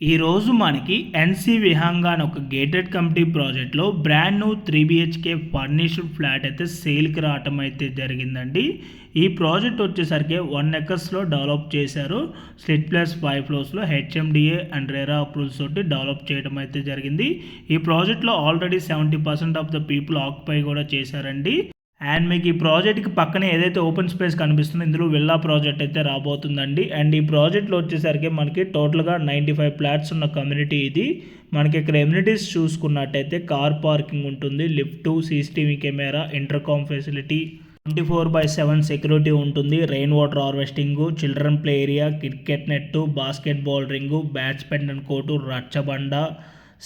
ఈరోజు మనకి ఎన్సీ విహంగా అని ఒక గేటెడ్ కమిటీ ప్రాజెక్ట్లో brand new three BHK furnished flat అయితే సేల్కి రావటం అయితే జరిగిందండి. ఈ ప్రాజెక్ట్ వచ్చేసరికి వన్ ఎకర్స్లో డెవలప్ చేశారు. స్లిట్ ప్లస్ ఫైవ్ ఫ్లోర్స్లో హెచ్ఎండిఏ అండ్ రేరా అప్రూవల్స్ తోటి డెవలప్ చేయడం అయితే జరిగింది. ఈ ప్రాజెక్ట్లో already seventy percent of the people occupy కూడా చేశారండి. అండ్ మీకు ఈ ప్రాజెక్ట్కి పక్కనే ఏదైతే ఓపెన్ స్పేస్ కనిపిస్తుందో ఇందులో విల్లా ప్రాజెక్ట్ అయితే రాబోతుందండి. అండ్ ఈ ప్రాజెక్ట్లో వచ్చేసరికి మనకి టోటల్గా నైంటీ ఫైవ్ ఫ్లాట్స్ ఉన్న కమ్యూనిటీ ఇది. మనకి ఇక్కడ ఎమ్యూనిటీస్ చూసుకున్నట్టయితే కార్ పార్కింగ్ ఉంటుంది lift CCTV camera intercom facility twenty four by seven security ఉంటుంది rain water harvesting children play area cricket net basketball ring batsmen court రచ్చబండ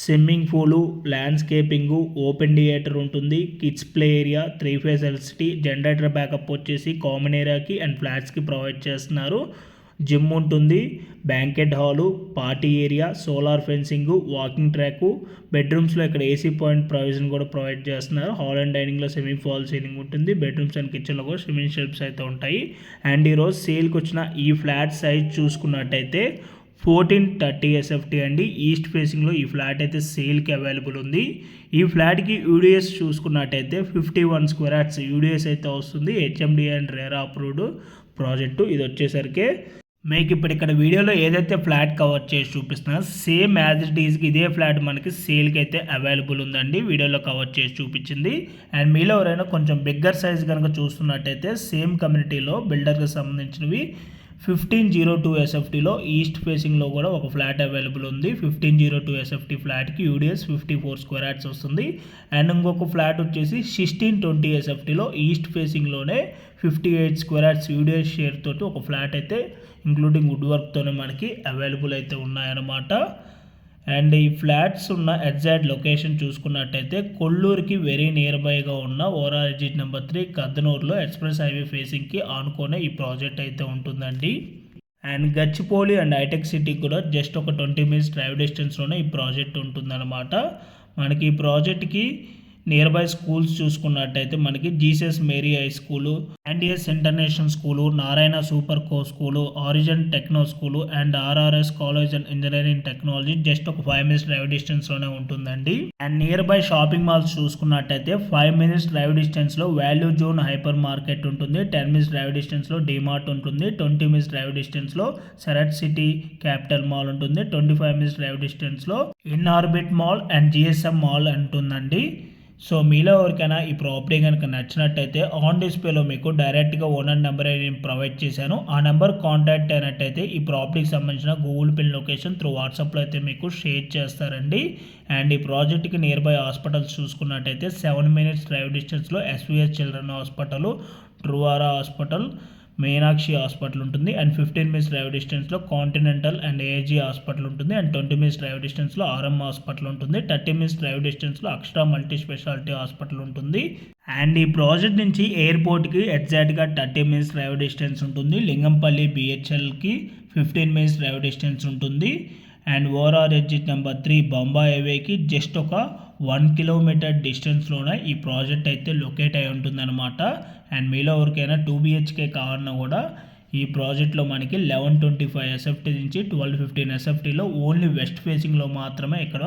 swimming pool landscaping open theatre ఉంటుంది kids play area three phase electricity generator backup వచ్చేసి common ఏరియాకి and ఫ్లాట్స్కి provide చేస్తున్నారు. Gym ఉంటుంది banquet hall party area solar fencing walking track బెడ్రూమ్స్లో ఇక్కడ AC point provision కూడా provide చేస్తున్నారు. Hall and డైనింగ్లో స్విమ్మింగ్ ఫాల్ సీలింగ్ ఉంటుంది బెడ్రూమ్స్ అండ్ కిచెన్లో కూడా స్విమ్మింగ్ షెల్ఫ్స్ అయితే ఉంటాయి. అండ్ ఈరోజు సేల్కి వచ్చిన ఈ ఫ్లాట్ సైజ్ చూసుకున్నట్టయితే ఫోర్టీన్ థర్టీ ఎస్ఎఫ్టీ అండి. ఈస్ట్ ఫేసింగ్లో ఈ ఫ్లాట్ అయితే సేల్కి అవైలబుల్ ఉంది. ఈ ఫ్లాట్కి యూడిఎస్ చూసుకున్నట్టయితే fifty one square yards UDS అయితే వస్తుంది. HMD and RERA approved project. ఇది వచ్చేసరికి మీకు ఇప్పుడు ఇక్కడ వీడియోలో ఏదైతే ఫ్లాట్ కవర్ చేసి చూపిస్తున్నా సేమ్ యాజ్ ఇట్ ఈజ్కి ఇదే ఫ్లాట్ మనకి సేల్కి అయితే అవైలబుల్ ఉందండి. వీడియోలో కవర్ చేసి చూపించింది. అండ్ మీలో ఎవరైనా కొంచెం బిగ్గర్ సైజ్ కనుక చూస్తున్నట్టయితే సేమ్ కమ్యూనిటీలో బిల్డర్కి సంబంధించినవి ఫిఫ్టీన్ జీరో టూ ఎస్ఎఫ్టీలో ఈస్ట్ ఫేసింగ్లో కూడా ఒక ఫ్లాట్ అవైలబుల్ ఉంది. ఫిఫ్టీన్ జీరో టూ ఎస్ఎఫ్టీ ఫ్లాట్కి UDS fifty four square yards వస్తుంది. అండ్ ఇంకొక ఫ్లాట్ వచ్చేసి సిక్స్టీన్ ట్వంటీ ఎస్ఎఫ్టీలో east ఫేసింగ్లోనే fifty eight square yards UDS share తోటి ఒక ఫ్లాట్ అయితే ఇంక్లూడింగ్ వుడ్ వర్క్తోనే మనకి అవైలబుల్ అయితే ఉన్నాయన్నమాట. అండ్ ఈ ఫ్లాట్స్ ఉన్న ఎగ్జాక్ట్ లొకేషన్ చూసుకున్నట్టయితే కొల్లూరుకి వెరీ నియర్ బైగా ఉన్న ఓఆర్ ఎగ్జిట్ నెంబర్ త్రీ కద్దనూరులో ఎక్స్ప్రెస్ హైవే ఫేసింగ్కి ఆనుకునే ఈ ప్రాజెక్ట్ అయితే ఉంటుందండి. అండ్ గచ్చిపోలి అండ్ హైటెక్ సిటీ కూడా జస్ట్ ఒక ట్వంటీ మినిట్స్ డ్రైవ్ డిస్టెన్స్లోనే ఈ ప్రాజెక్ట్ ఉంటుందన్నమాట. మనకి ఈ ప్రాజెక్ట్కి నియర్ బై స్కూల్స్ చూసుకున్నట్టయితే మనకి Jesus Mary high school NDS international school Narayana super co school origin techno school and RRS college and engineering technology just ఒక ఫైవ్ మినిట్స్ డ్రైవ్ డిస్టెన్స్లోనే ఉంటుందండి. And near by shopping malls చూసుకున్నట్టయితే five minutes drive డిస్టెన్స్లో value zone hyper market ఉంటుంది ten minutes drive డిస్టెన్స్లో DMart ఉంటుంది twenty minutes drive డిస్టెన్స్లో Sarath City capital mall ఉంటుంది ట్వంటీ ఫైవ్ మినిట్స్ డ్రైవ్ డిస్టెన్స్లో Inorbit mall and GSM mall ఉంటుందండి so మీలో ఎవరికైనా ఈ ప్రాపర్టీ కనుక నచ్చినట్టయితే ఆన్ డిస్ప్లేలో మీకు డైరెక్ట్గా ఓనర్ నెంబర్ నేను ప్రొవైడ్ చేశాను. ఆ నెంబర్ కాంటాక్ట్ అయినట్టయితే ఈ ప్రాపర్టీకి సంబంధించిన గూగుల్ పిన్ లొకేషన్ త్రూ వాట్సాప్లో అయితే మీకు షేర్ చేస్తారండి. అండ్ ఈ ప్రాజెక్ట్కి నియర్ బై హాస్పిటల్స్ చూసుకున్నట్టయితే సెవెన్ మినిట్స్ డ్రైవ్ డిస్టెన్స్లో ఎస్విఎస్ చిల్డ్రన్ హాస్పిటల్ ట్రువారా హాస్పిటల్ మీనాక్షి హాస్పిటల్ ఉంటుంది. అండ్ ఫిఫ్టీన్ మినిట్స్ డ్రైవ్ డిస్టెన్స్లో కాంటినెంటల్ అండ్ ఏజీ హాస్పిటల్ ఉంటుంది. అండ్ ట్వంటీ మినిట్స్ డ్రైవ్ డిస్టెన్స్లో ఆర్ఎం హాస్పిటల్ ఉంటుంది. థర్టీ మినిట్స్ డ్రైవ్ డిస్టెన్స్లో అక్షరా మల్టీ స్పెషాలిటీ హాస్పిటల్ ఉంటుంది. అండ్ ఈ ప్రాజెక్ట్ నుంచి ఎయిర్పోర్ట్కి ఎగ్జాక్ట్గా థర్టీ మినిట్స్ డ్రైవ్ డిస్టెన్స్ ఉంటుంది. లింగంపల్లి బిహెచ్ఎల్కి ఫిఫ్టీన్ మినిట్స్ డ్రైవ్ డిస్టెన్స్ ఉంటుంది. And ORR exit number three Bombay హైవేకి జస్ట్ ఒక వన్ కిలోమీటర్ డిస్టెన్స్లోనే ఈ ప్రాజెక్ట్ అయితే లొకేట్ అయి ఉంటుందన్నమాట. అండ్ మీలో ఎవరికైనా టూ బిహెచ్కే కావాలన్నా కూడా ఈ ప్రాజెక్ట్లో మనకి లెవెన్ ట్వంటీ ఫైవ్ ఎస్ఎఫ్టీ నుంచి ట్వెల్వ్ ఫిఫ్టీన్ ఎస్ఎఫ్టీలో ఓన్లీ వెస్ట్ ఫేసింగ్లో మాత్రమే ఇక్కడ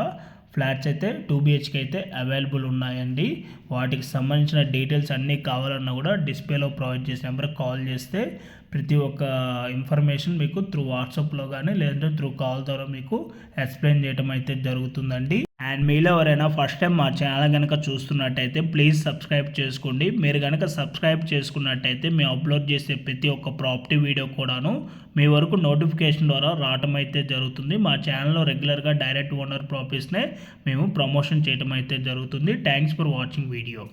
ఫ్లాట్స్ అయితే టూ బిహెచ్కే అయితే అవైలబుల్ ఉన్నాయండి. వాటికి సంబంధించిన డీటెయిల్స్ అన్నీ కావాలన్నా కూడా డిస్ప్లేలో ప్రొవైడ్ చేసే నెంబర్కి కాల్ చేస్తే ప్రతి ఒక్క ఇన్ఫర్మేషన్ మీకు త్రూ వాట్సాప్లో కానీ లేదంటే త్రూ కాల్ ద్వారా మీకు ఎక్స్ప్లెయిన్ చేయడం అయితే జరుగుతుందండి. అండ్ మీలో ఎవరైనా ఫస్ట్ టైం మా ఛానల్ కనుక చూస్తున్నట్టయితే ప్లీజ్ సబ్స్క్రైబ్ చేసుకోండి. మీరు కనుక సబ్స్క్రైబ్ చేసుకున్నట్టయితే మేము అప్లోడ్ చేసే ప్రతి ఒక్క ప్రాపర్టీ వీడియో కూడాను మీ వరకు నోటిఫికేషన్ ద్వారా రావటం అయితే జరుగుతుంది. మా ఛానల్లో రెగ్యులర్గా డైరెక్ట్ ఓనర్ ప్రాపర్టీస్నే మేము ప్రమోషన్ చేయడం అయితే జరుగుతుంది. Thanks for watching video.